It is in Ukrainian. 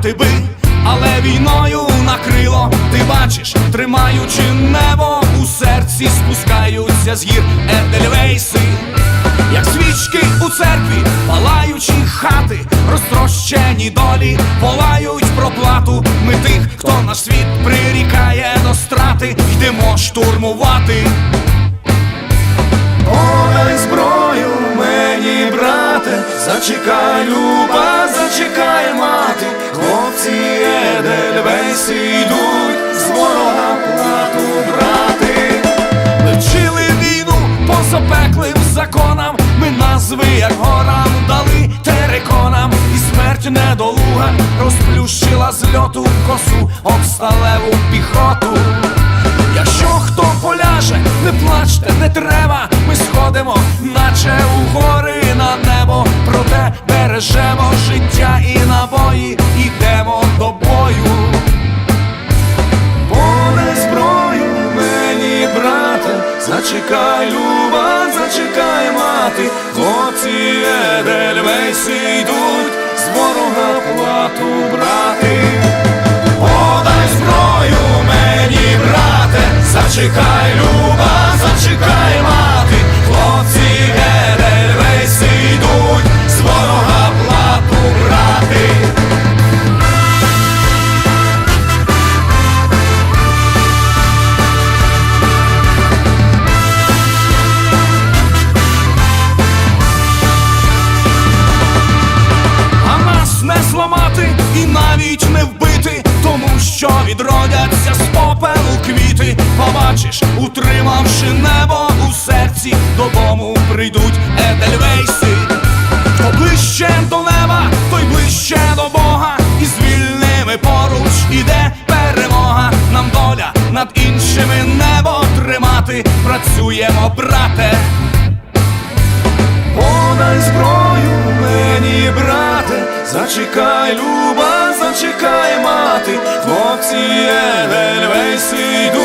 літати би, але війною накрило, ти бачиш, тримаючи небо у серці, спускаються з гір Едельвейси, як свічки у церкві, палаючі хати, розтрощені долі, волають про плату. Ми тих, хто наш світ прирікає до страти, йдемо штурмувати. Подай зброю мені, брате, зачекай, люба, зачекай, мати, хлопці Едельвейси йдуть з ворога плату брати. Ми вчили війну по запеклим законам, ми назви, як горам, дали тереконам, і смерть недолуга розплющила з льоту косу об сталеву піхоту. Якщо хто поляже, не плачте, не треба, ми сходимо, наче у гори на небо, проте бережемо життя і Едельвейси йдуть з ворога плату брати. Подай зброю мені, брате, зачекай, що з попелу квіти. Побачиш, утримавши небо у серці, додому прийдуть Едельвейси. Хто ближче до неба, той ближче до Бога, і з вільними поруч іде перемога. Нам доля над іншими небо тримати. Працюємо, брате. Подай зброю мені, брате, зачекай, люба, зачекай, мати, хлопці Едельвейси йдуть